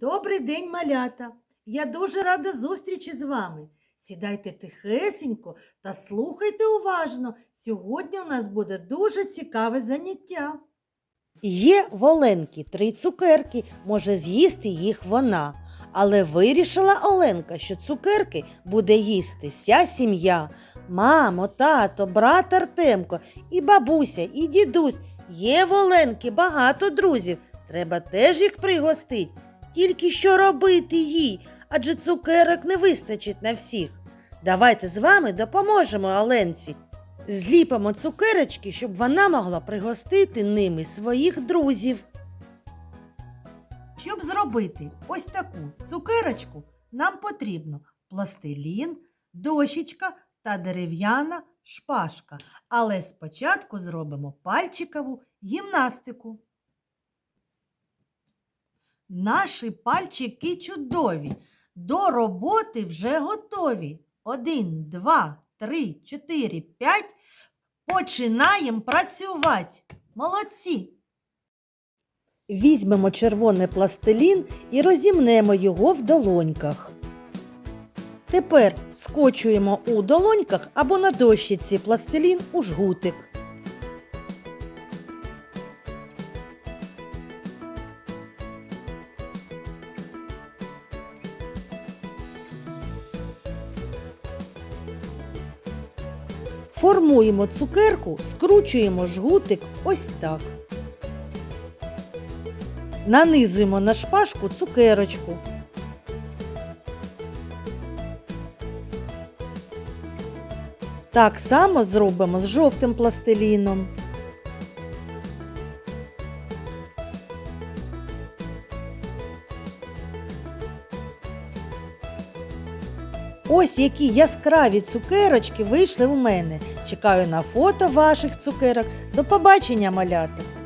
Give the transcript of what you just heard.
Добрий день, малята! Я дуже рада зустрічі з вами. Сідайте тихесенько та слухайте уважно. Сьогодні у нас буде дуже цікаве заняття. Є в Оленки три цукерки, може з'їсти їх вона. Але вирішила Оленка, що цукерки буде їсти вся сім'я. Мамо, тато, брат Артемко, і бабуся, і дідусь. Є в Оленки багато друзів. Треба теж їх пригостить. Тільки що робити їй, адже цукерок не вистачить на всіх. Давайте з вами допоможемо Оленці. Зліпимо цукерочки, щоб вона могла пригостити ними своїх друзів. Щоб зробити ось таку цукерочку, нам потрібно пластилін, дощечка та дерев'яна шпажка. Але спочатку зробимо пальчикову гімнастику. Наші пальчики чудові. До роботи вже готові. Один, два, три, чотири, п'ять. Починаємо працювати. Молодці. Візьмемо червоний пластилін і розімнемо його в долоньках. Тепер скочуємо у долоньках або на дощиці пластилін у жгутик. Формуємо цукерку, скручуємо жгутик ось так. Нанизуємо на шпажку цукерочку. Так само зробимо з жовтим пластиліном. Ось які яскраві цукерочки вийшли у мене. Чекаю на фото ваших цукерок. До побачення, малята!